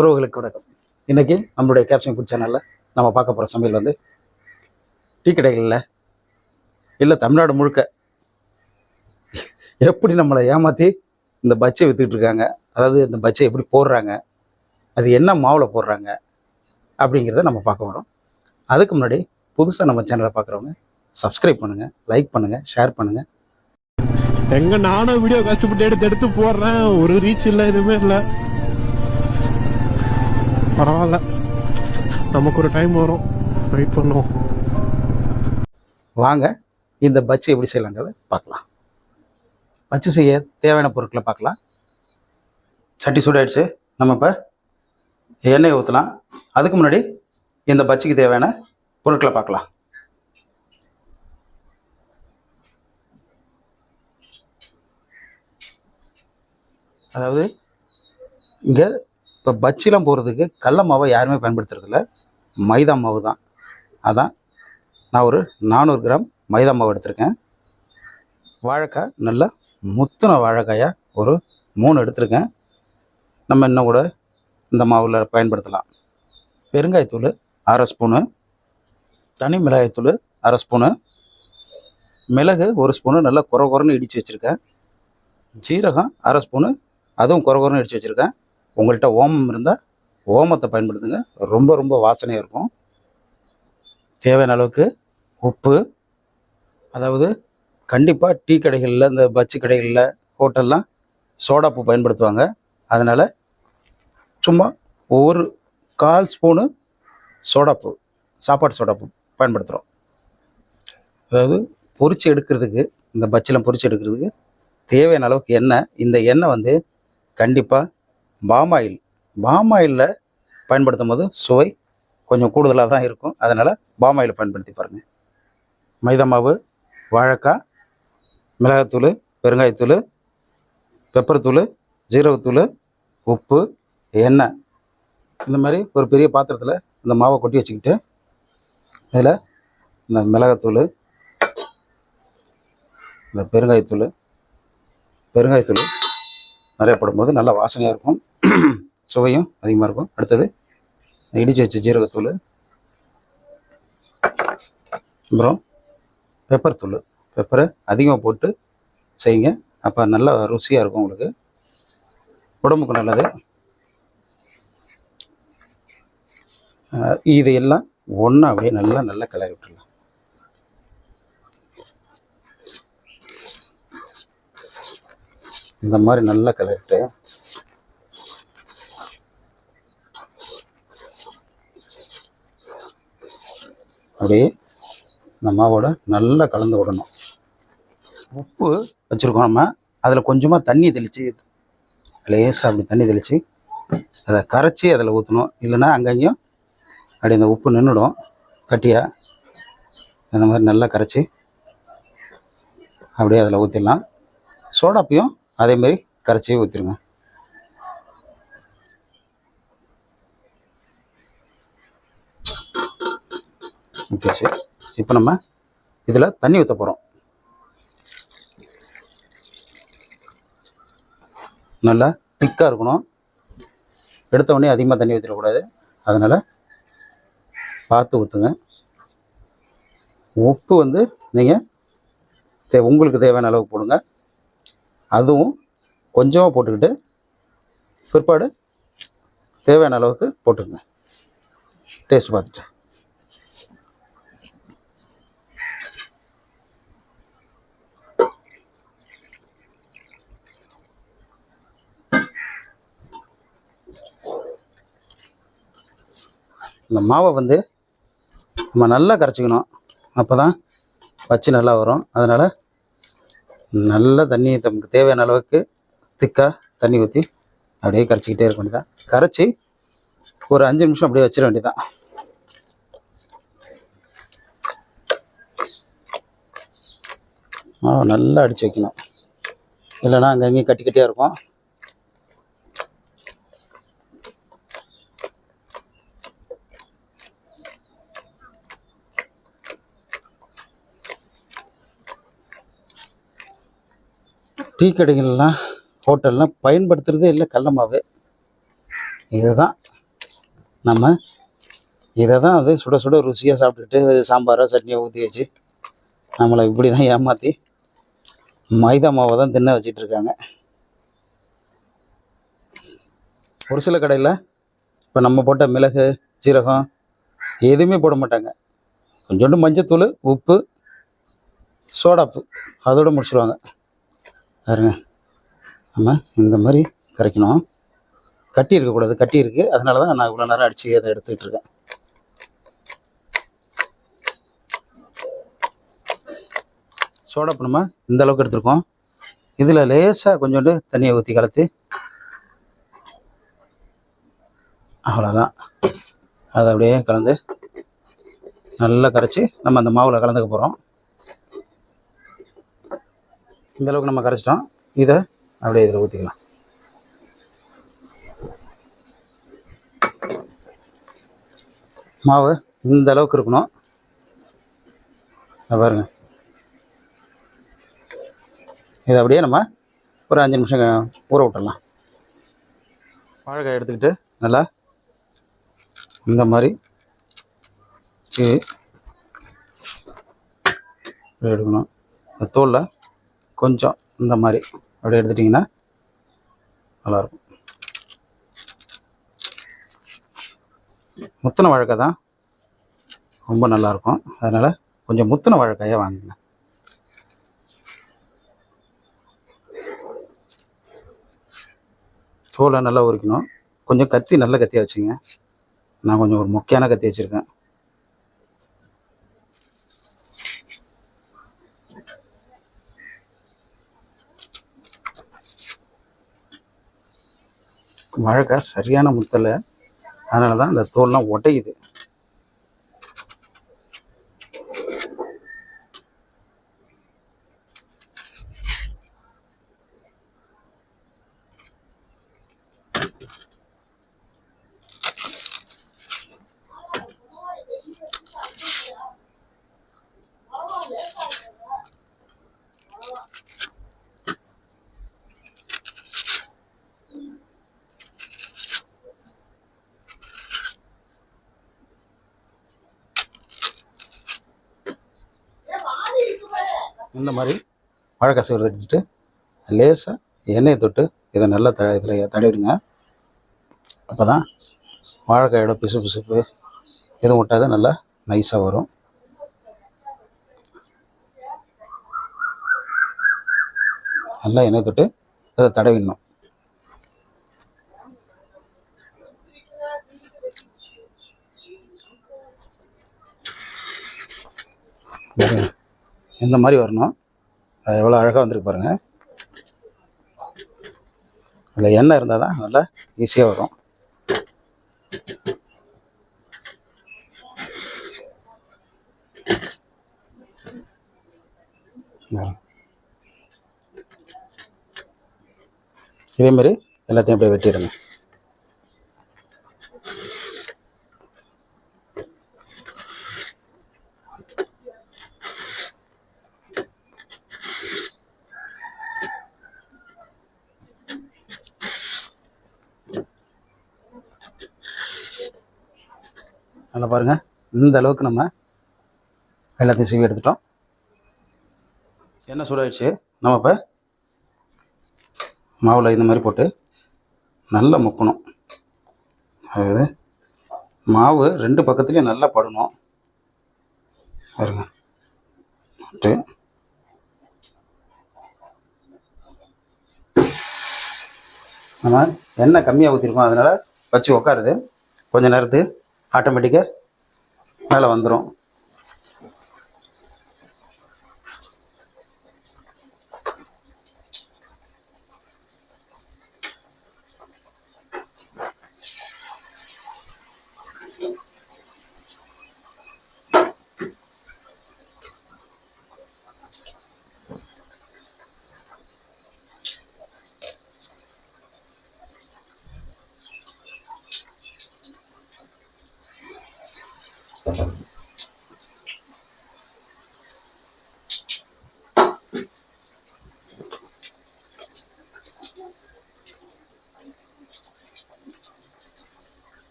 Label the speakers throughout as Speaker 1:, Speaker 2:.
Speaker 1: உறவுகளுக்கு வணக்கம் இன்றைக்கி நம்மளுடைய கேப்ஷன் ஃபுட் சேனலில் நம்ம பார்க்க போகிற சமையல் வந்து டீ கடைகளில் இல்லை. தமிழ்நாடு முழுக்க எப்படி நம்மளை ஏமாற்றி இந்த பச்சை விற்றுக்கிட்டு இருக்காங்க? அதாவது இந்த பச்சை எப்படி போடுறாங்க? அது என்ன மாவில் போடுறாங்க? அப்படிங்கிறத நம்ம பார்க்க வரோம் அதுக்கு முன்னாடி புதுசாக நம்ம சேனலை பார்க்குறவங்க சப்ஸ்கிரைப் பண்ணுங்கள் லைக் பண்ணுங்கள் ஷேர் பண்ணுங்கள்
Speaker 2: எங்க நானும் வீடியோ கஷ்டப்பட்டு எடுத்து எடுத்து போடுறேன். ஒரு ரீச் இல்லை எதுவுமே இல்லை. பரவாயில்ல. நமக்கு ஒரு டைம் வரும். வெயிட் பண்ணுவோம்.
Speaker 1: வாங்க இந்த பச்சு எப்படி செய்யலாங்கிறத பார்க்கலாம். பஜ்ஜி செய்ய தேவையான பொருட்களை பார்க்கலாம். சட்டி சூடாயிடுச்சு. நம்ம இப்போ எண்ணெய் ஊற்றலாம் அதுக்கு முன்னாடி இந்த பஜ்ஜிக்கு தேவையான பொருட்களை பார்க்கலாம். அதாவது இங்கே இப்போ பஜ்ஜிலாம் போகிறதுக்கு கடல மாவை யாருமே பயன்படுத்துறதில்ல மைதா மாவு தான். அதான் நான் ஒரு நானூறு கிராம் மைதா மாவு எடுத்திருக்கேன். வாழைக்காய் நல்லா முத்தின வாழைக்காயாக ஒரு மூணு எடுத்திருக்கேன். நம்ம இன்னும் கூட இந்த மாவில் பயன்படுத்தலாம். பெருங்காயத்தூள் அரை ஸ்பூனு தனி மிளகாய்த்தூள் அரை ஸ்பூனு மிளகு ஒரு ஸ்பூனு நல்லா குறை குறைன்னு இடித்து வச்சுருக்கேன். ஜீரகம் அரை ஸ்பூனு அதுவும் குறை குறைன்னு இடித்து வச்சுருக்கேன். உங்கள்கிட்ட ஓமம் இருந்தால் ஓமத்தை பயன்படுத்துங்க. ரொம்ப ரொம்ப வாசனையாக இருக்கும். தேவையான அளவுக்கு உப்பு அதாவது கண்டிப்பாக டீ கடைகளில் இந்த பஜ்ஜி கடைகளில் ஹோட்டல்லாம் சோடாப்பு பயன்படுத்துவாங்க. அதனால் சும்மா ஒவ்வொரு கால் ஸ்பூனு சோடாப்பு சாப்பாட்டு சோடாப்பு பயன்படுத்துகிறோம் அதாவது பொறிச்சு எடுக்கிறதுக்கு இந்த பச்சிலம் பொரிச்சு எடுக்கிறதுக்கு தேவையான அளவுக்கு எண்ணெய் இந்த எண்ணெய் வந்து கண்டிப்பாக பாமாயில். பாமாயிலில் பயன்படுத்தும் போது சுவை கொஞ்சம் கூடுதலாக தான் இருக்கும். அதனால் பாமாயில் பயன்படுத்தி பாருங்கள் மைதா மாவு வாழைக்காய் மிளகாத்தூள் பெருங்காயத்தூள் பெப்பர் தூள் ஜீரகத்தூள் உப்பு எண்ணெய். இந்த மாதிரி ஒரு பெரிய பாத்திரத்தில் இந்த மாவை கொட்டி வச்சுக்கிட்டு இதில் இந்த மிளகாத்தூள் இந்த பெருங்காயத்தூள் பெருங்காயத்தூள் நிறைய போடும்போது நல்லா வாசனையாக இருக்கும். சுவையும் அதிகமாக இருக்கும். அடுத்தது இடித்து வச்ச ஜீரகத்தூள். அப்புறம் பெப்பர் தூள். பெப்பரை அதிகமாக போட்டு செய்யுங்க. அப்போ நல்லா ருசியாக இருக்கும் உங்களுக்கு. உடம்புக்கு நல்லது. இதையெல்லாம் ஒன்றா அப்படியே நல்லா நல்லா கிளறி விட்டுடலாம் இந்த மாதிரி நல்லா கிளறிட்டு அப்படியே இந்த மாவோட நல்லா கலந்து விடணும். உப்பு வச்சுருக்கோம் நம்ம. அதில் கொஞ்சமாக தண்ணி தெளித்து லேசாக அப்படி தண்ணி தெளித்து அதை கரைச்சி அதில் ஊற்றணும் இல்லைன்னா அங்கங்கேயும் அப்படி அந்த உப்பு நின்றுடும் கட்டியாக அந்த மாதிரி நல்லா கரைச்சி அப்படியே அதில் ஊற்றிடலாம் சோடாப்பையும் அதே மாதிரி கரைச்சி ஊற்றிடுங்க ஊற்றிச்சு இப்போ நம்ம இதில் தண்ணி ஊற்ற போகிறோம் நல்லா திக்காக இருக்கணும். எடுத்த உடனே அதிகமாக தண்ணி ஊற்றிடக்கூடாது அதனால் பார்த்து ஊற்றுங்க உப்பு வந்து நீங்கள் தே உங்களுக்கு தேவையான அளவு போடுங்க. அதுவும் கொஞ்சமாக போட்டுக்கிட்டு பிற்பாடு தேவையான அளவுக்கு போட்டுக்கங்க. டேஸ்ட் பார்த்துட்டு. இந்த மாவை வந்து நம்ம நல்லா கரைச்சிக்கணும். அப்போ தான் வச்சு நல்லா வரும். அதனால் நல்ல தண்ணி நமக்கு தேவையான அளவுக்கு திக்காக தண்ணி ஊற்றி அப்படியே கரைச்சிக்கிட்டே இருக்க வேண்டியதான் கரைச்சி ஒரு அஞ்சு நிமிஷம் அப்படியே வச்சிட வேண்டியதான் மாவை நல்லா அடித்து வைக்கணும். இல்லைன்னா அங்கங்கேயும் கட்டி கட்டியாக இருக்கும். டீ கடைகள்லாம் ஹோட்டல்லாம் பயன்படுத்துகிறதே இல்லை கடல மாவு. இதுதான் நம்ம இதை தான் வந்து சுட சுட ருசியாக சாப்பிட்டுட்டு சாம்பாரோ சட்னியோ ஊற்றி வச்சு நம்மளை இப்படி தான் ஏமாற்றி மைதா மாவை தான் தின்ன வச்சிட்டு இருக்காங்க. ஒரு சில கடையில் இப்போ நம்ம போட்ட மிளகு சீரகம் எதுவுமே போட மாட்டாங்க. கொஞ்சோண்டு மஞ்சத்தூள் உப்பு சோடாப்பு அதோட முடிச்சிடுவாங்க பாருங்க. நம்ம இந்த மாதிரி கரைக்கணும். கட்டி இருக்கக்கூடாது கட்டி இருக்குது அதனால தான் நான் இவ்வளோ நேரம் அடித்து அதை எடுத்துக்கிட்டு இருக்கேன். சோடாப்பு நம்ம இந்த அளவுக்கு எடுத்திருக்கோம். இதில் லேசாக கொஞ்சோண்டு தண்ணியை ஊற்றி கலத்து. அவ்வளோதான் அதை அப்படியே கலந்து நல்லா கரைச்சி நம்ம அந்த மாவில் கலந்துக்க போகிறோம் இந்தளவுக்கு நம்ம கரைச்சிட்டோம். இதை அப்படியே இதில் ஊற்றிக்கலாம் மாவு இந்த அளவுக்கு இருக்கணும். இதை பாருங்க. இதை அப்படியே நம்ம ஒரு அஞ்சு நிமிஷம் ஊற விட்டுடலாம். வாழைக்காய் எடுத்துக்கிட்டு நல்லா இந்த மாதிரி எடுக்கணும். இந்த தோலில் கொஞ்சம் இந்த மாதிரி அப்படியே எடுத்துட்டிங்கன்னா நல்லாயிருக்கும். முத்தின வாழைக்காய் தான் ரொம்ப நல்லாயிருக்கும். அதனால் கொஞ்சம் முத்தின வாழைக்காயை வாங்குங்க. தோலை நல்லா உரிக்கணும். கொஞ்சம் கத்தி நல்ல கத்தியாக வச்சுங்க. நான் கொஞ்சம் ஒரு மொக்கையான கத்தி வச்சுருக்கேன். வாழைக்காய் சரியான முத்தலை. அதனால தான் அந்த தோல்லாம் உடையுது இந்த மாதிரி வாழைக்காய் சீவிரத்தை எடுத்துட்டு லேசாக எண்ணெயை தொட்டு இதை நல்லா த இதில் தடவிடுங்க. அப்போ தான் வாழைக்காயோட பிசு பிசுப்பு எதுவும் ஒட்டாத நல்லா நைஸாக வரும். நல்லா எண்ணெய் தொட்டு இதை தடவிடணும். Yeah. இந்த மாதிரி வரணும். அது எவ்வளோ அழகாக வந்திருக்கு பாருங்கள் அதில் எண்ணெய் இருந்தால் தான் நல்லா ஈஸியாக வரும். இதேமாரி எல்லாத்தையும் போய் வெட்டிடுங்க. நல்லா பாருங்கள் இந்த அளவுக்கு நம்ம எல்லாத்தையும் சீவி எடுத்துட்டோம். என்ன சூடாயிடுச்சு. நம்ம இப்போ மாவில் இந்த மாதிரி போட்டு நல்லா முக்கணும். அதாவது மாவு ரெண்டு பக்கத்துலேயும் நல்லா படணும். பாருங்க. போட்டு நம்ம எண்ணெய் கம்மியாக ஊற்றிருக்கோம் அதனால் வச்சு உட்காருது கொஞ்சம் நேரத்துக்கு ஆட்டோமேட்டிக்காக மேலே வந்துடும்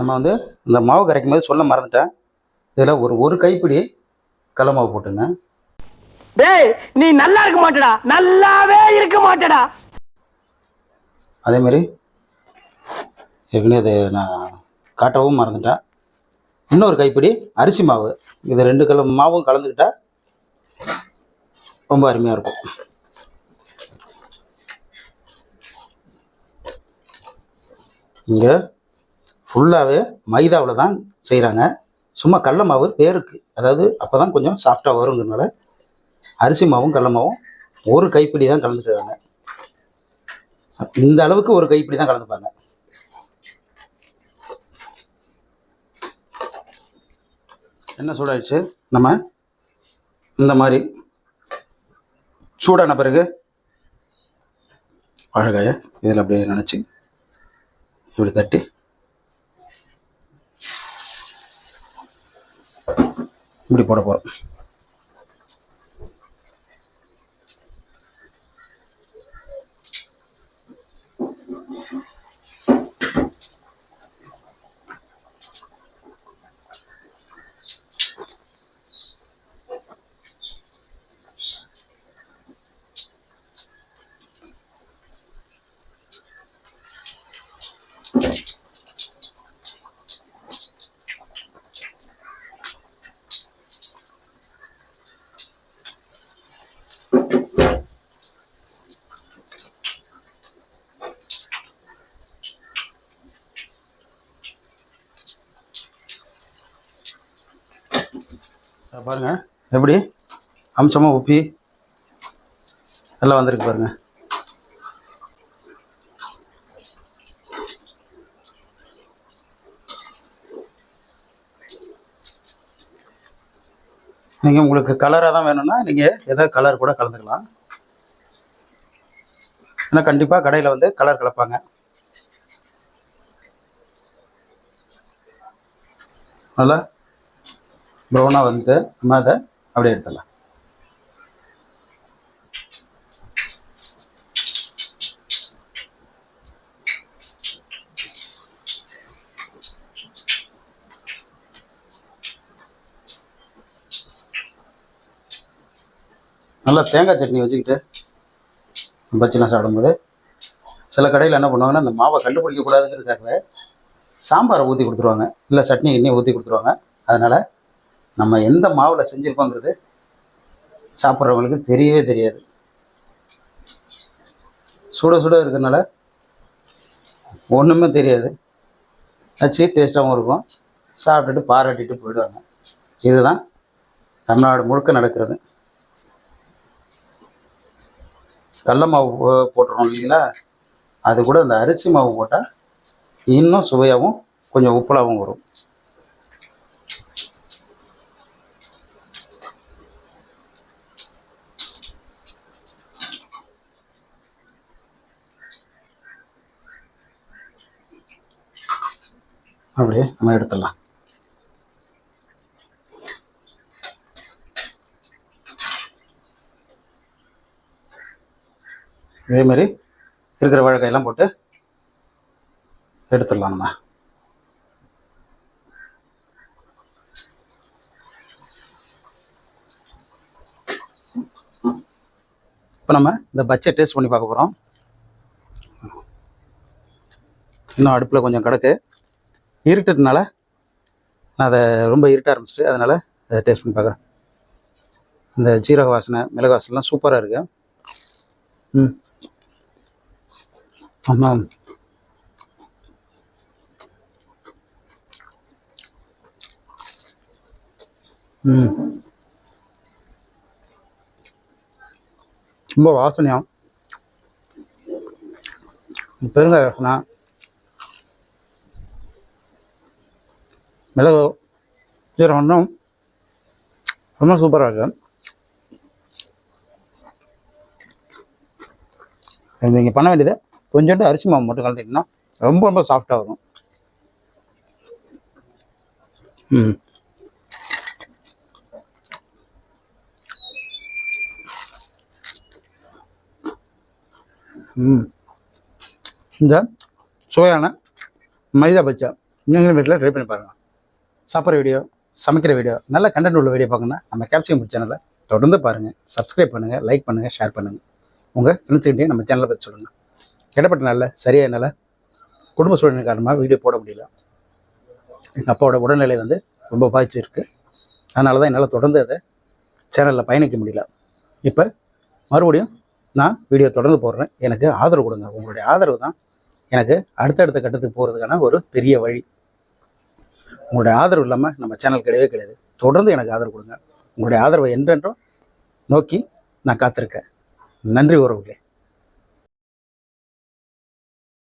Speaker 1: நம்ம வந்து இந்த மாவு கரைக்கும் போது சொல்ல மறந்துட்டேன். இதில் ஒரு ஒரு கைப்பிடி கடல மாவு போட்டுங்க.
Speaker 3: டேய் நீ நல்லா இருக்க மாட்டடா. நல்லாவே இருக்க மாட்டடா.
Speaker 1: அதே மாதிரி ஏற்கனவே இது நான் காட்டவும் மறந்துட்டேன். இன்னொரு கைப்பிடி அரிசி மாவு. இது ரெண்டு கல மாவும் கலந்துக்கிட்டா ரொம்ப அருமையாக இருக்கும். இங்கே ஃபுல்லாகவே மைதாவில் தான் செய்கிறாங்க சும்மா கடல மாவு பேருக்கு அதாவது அப்போ தான் கொஞ்சம் சாஃப்டாக வருங்கிறனால அரிசி மாவும் கடல மாவும் ஒரு கைப்பிடி தான் கலந்துக்கிறாங்க. இந்த அளவுக்கு ஒரு கைப்பிடி தான் கலந்துப்பாங்க. என்ன சூடாயிடுச்சு. நம்ம இந்த மாதிரி சூடான பிறகு வாழைக்காயை இதில் அப்படியே நினச்சி இப்படி தட்டி இப்படி போட போகிறோம் பாருங்கள் பாருங்க. எப்படி? அம்சமாக உப்பி எல்லாம் வந்திருக்கு பாருங்க. நீங்கள் உங்களுக்கு கலராக தான் வேணும்னா நீங்கள் எதோ கலர் கூட கலந்துக்கலாம். ஏன்னா கண்டிப்பாக கடையில் வந்து கலர் கலப்பாங்க. நல்லா? ப்ரௌனாக வந்துட்டு நம்ம அதை அப்படியே எடுத்துடலாம். நல்லா தேங்காய் சட்னி வச்சுக்கிட்டு பச்சிலாம் சாப்பிடும்போது சில கடையில் என்ன பண்ணுவாங்கன்னா இந்த மாவை கண்டுபிடிக்க சாம்பாரை ஊற்றி கொடுத்துருவாங்க. இல்லை சட்னி எண்ணெய் ஊற்றி கொடுத்துருவாங்க. அதனால் நம்ம எந்த மாவில் செஞ்சுருக்கோங்கிறது சாப்பிட்றவங்களுக்கு தெரியவே தெரியாது. சுட சுட இருக்கிறதுனால ஒன்றுமே தெரியாது. வச்சு டேஸ்ட்டாகவும் இருக்கும். சாப்பிட்டுட்டு பாராட்டிட்டு போயிடுவாங்க. இதுதான் தமிழ்நாடு முழுக்க நடக்கிறது. கடல மாவு போட்டுருவோம் போட்டுறோம் இல்லைங்களா? அது கூட இந்த அரிசி மாவு போட்டால் இன்னும் சுவையாகவும் கொஞ்சம் உப்பலாகவும் வரும். அப்படியே நம்ம எடுத்துடலாம். இதே மாதிரி இருக்கிற வாழைக்காயெல்லாம் போட்டு எடுத்துடலாம் நம்ம. இப்போ நம்ம இந்த பச்சை டேஸ்ட் பண்ணி பார்க்க போகிறோம் இன்னும் அடுப்பில் கொஞ்சம் கிடக்கு. இருட்டுறதுனால நான் அதை ரொம்ப இருட்ட ஆரம்பிச்சிட்டு அதனால் அதை டேஸ்ட் பண்ணி பார்க்குறேன். அந்த ஜீரக வாசனை மிளகு வாசனைலாம் சூப்பராக இருக்கு. ம். ஆமாம் ம். ரொம்ப வாசனையாகும் பெருங்காய வாசனை. மிளகு சீரகம் இன்னும் ரொம்ப சூப்பராக இருக்கு. இது நீங்கள் பண்ண வேண்டியது கொஞ்சோண்டு அரிசி மாவு மட்டும் கலந்துக்கிட்டீங்கன்னா ரொம்ப ரொம்ப சாஃப்டாக வரும். ம். ம். இந்த சுவையான மைதா பச்சை நீங்கள் வீட்டில் ட்ரை பண்ணி பாருங்கள் சாப்பிட்ற வீடியோ சமைக்கிற வீடியோ நல்ல கண்டென்ட் உள்ள வீடியோ பார்க்கணுன்னா நம்ம கேப்சியம் சேனலை தொடர்ந்து பாருங்கள் சப்ஸ்கிரைப் பண்ணுங்கள் லைக் பண்ணுங்கள் ஷேர் பண்ணுங்கள் உங்கள் ஃப்ரெண்ட்ஸ்கிட்டையும் நம்ம சேனலை பற்றி சொல்லுங்கள் இடப்பட்ட நாளில் சரியாக என்னால் குடும்ப சூழ்நிலை காரணமாக வீடியோ போட முடியல. எங்கள் அப்பாவோட உடல்நிலை வந்து ரொம்ப பாதிச்சு இருக்கு. அதனால தான் என்னால் தொடர்ந்து அதை சேனலில் பயணிக்க முடியல. இப்போ மறுபடியும் நான் வீடியோ தொடர்ந்து போடுறேன். எனக்கு ஆதரவு கொடுங்க. உங்களுடைய ஆதரவு தான் எனக்கு அடுத்தடுத்த கட்டத்துக்கு போகிறதுக்கான ஒரு பெரிய வழி. உங்களுடைய ஆதரவு இல்லாமல் நம்ம சேனல் கிடையவே கிடையாது. தொடர்ந்து எனக்கு ஆதரவு கொடுங்க. உங்களுடைய ஆதரவை என்றென்றும் நோக்கி நான் காத்திருக்கேன். நன்றி உறவுகளே.